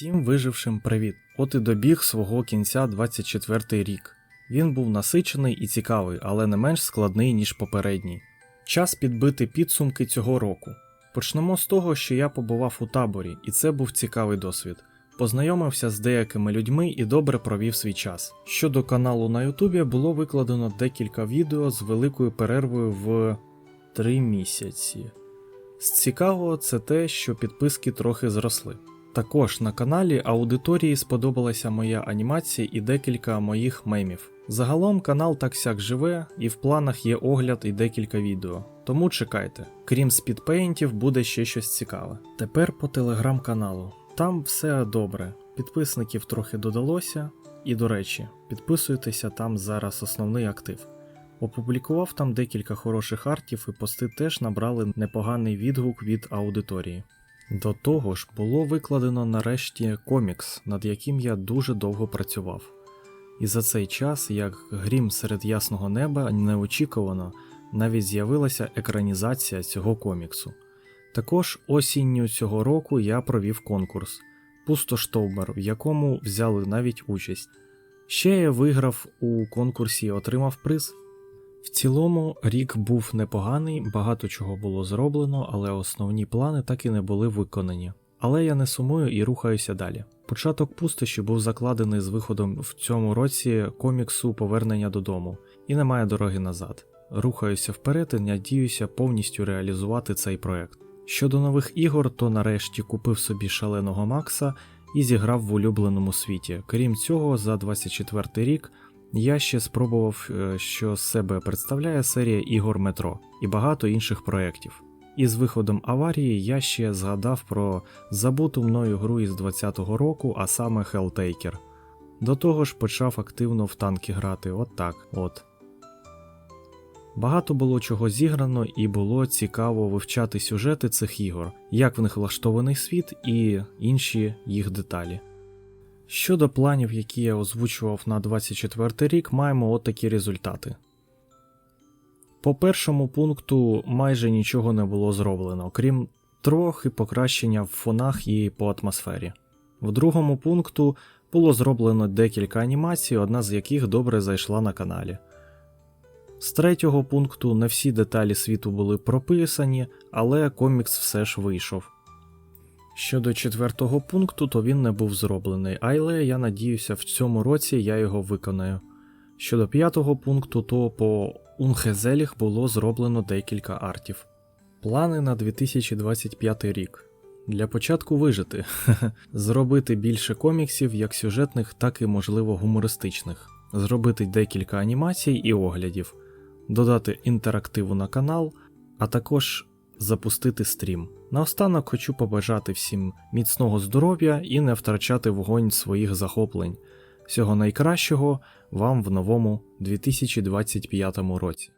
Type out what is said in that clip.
Всім вижившим привіт! От і добіг свого кінця 24 рік. Він був насичений і цікавий, але не менш складний, ніж попередній. Час підбити підсумки цього року. Почнемо з того, що я побував у таборі, і це був цікавий досвід. Познайомився з деякими людьми і добре провів свій час. Щодо каналу на Ютубі було викладено декілька відео з великою перервою в 3 місяці. З цікавого це те, що підписки трохи зросли. Також на каналі аудиторії сподобалася моя анімація і декілька моїх мемів. Загалом канал так сяк живе, і в планах є огляд і декілька відео. Тому чекайте, крім спідпейнтів, буде ще щось цікаве. Тепер по телеграм-каналу. Там все добре. Підписників трохи додалося, і до речі, підписуйтеся там зараз основний актив. Опублікував там декілька хороших артів, і пости теж набрали непоганий відгук від аудиторії. До того ж, було викладено нарешті комікс, над яким я дуже довго працював. І за цей час, як грім серед ясного неба, неочікувано навіть з'явилася екранізація цього коміксу. Також осінню цього року я провів конкурс Пустоштовбер, в якому взяли навіть участь. Ще я виграв у конкурсі і отримав приз. В цілому рік був непоганий, багато чого було зроблено, але основні плани так і не були виконані. Але я не сумую і рухаюся далі. Початок пустощі був закладений з виходом в цьому році коміксу Повернення додому, і немає дороги назад. Рухаюся вперед і надіюся повністю реалізувати цей проект. Щодо нових ігор, то нарешті купив собі шаленого Макса і зіграв в улюбленому світі. Крім цього, за 24 рік я ще спробував, е, що з себе представляє серія ігор Метро і багато інших проєктів. І з виходом аварії я ще згадав про забуту мною гру із 20-го року, а саме Helltaker. До того ж почав активно в танки грати, от так от. Багато було чого зіграно, і було цікаво вивчати сюжети цих ігор, як в них влаштований світ і інші їх деталі. Щодо планів, які я озвучував на 24 рік, маємо от такі результати. По першому пункту майже нічого не було зроблено, крім трохи покращення в фонах і по атмосфері. В другому пункту було зроблено декілька анімацій, одна з яких добре зайшла на каналі. З третього пункту не всі деталі світу були прописані, але комікс все ж вийшов. Щодо четвертого пункту, то він не був зроблений, але я надіюся, в цьому році я його виконаю. Щодо п'ятого пункту, то по Унхезеліх було зроблено декілька артів. Плани на 2025 рік. Для початку вижити, зробити більше коміксів, як сюжетних, так і можливо гумористичних, зробити декілька анімацій і оглядів, додати інтерактиву на канал, а також запустити стрім. Наостанок хочу побажати всім міцного здоров'я і не втрачати вогонь своїх захоплень. Всього найкращого вам в новому 2025 році.